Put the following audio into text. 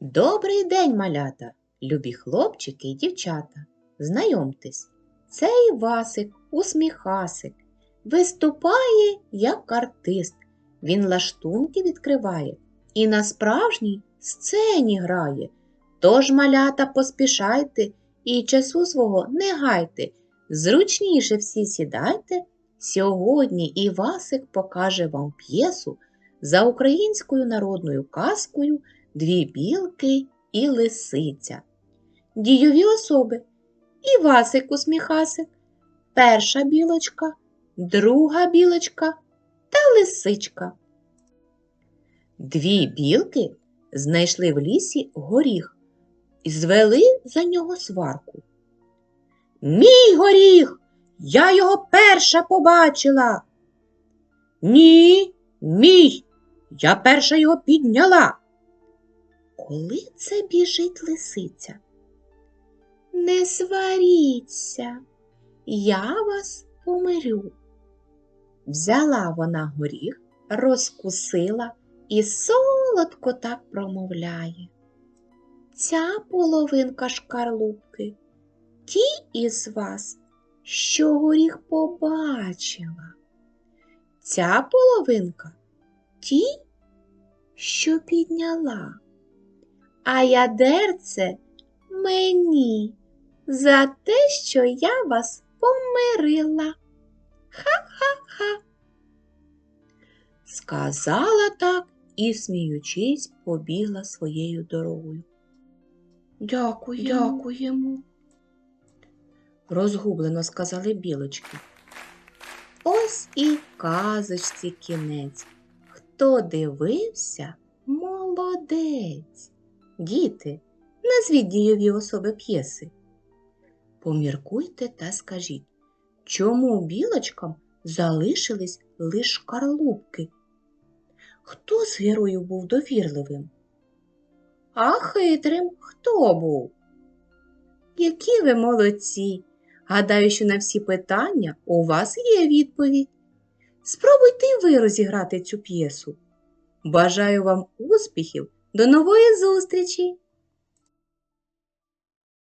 Добрий день, малята, любі хлопчики і дівчата. Знайомтесь, це Івасик, усміхасик. Виступає як артист. Він лаштунки відкриває і на справжній сцені грає. Тож, малята, поспішайте і часу свого не гайте. Зручніше всі сідайте. Сьогодні Івасик покаже вам п'єсу за українською народною казкою дві білки і лисиця. Дійові особи Івасик усміхасик, перша білочка, друга білочка та лисичка. Дві білки знайшли в лісі горіх і звели за нього сварку. Мій горіх! Я його перша побачила. Ні, мій, я перша його підняла. Коли це біжить лисиця? Не сваріться, я вас помирю. Взяла вона горіх, розкусила і солодко так промовляє. Ця половинка шкарлупки, ті із вас, що горіх побачила. Ця половинка ті, що підняла а ядерце мені за те, що я вас помирила. Ха-ха-ха. Сказала так і, сміючись, побігла своєю дорогою. Дякую, дякуємо. Розгублено сказали білочки. Ось і казочці кінець. Хто дивився, молодець. Діти, назвіть дієві особи п'єси. Поміркуйте та скажіть, чому білочкам залишились лиш шкарлупки? Хто з героїв був довірливим? А хитрим хто був? Які ви молодці! Гадаю, що на всі питання у вас є відповідь. Спробуйте ви розіграти цю п'єсу. Бажаю вам успіхів! До нової зустрічі!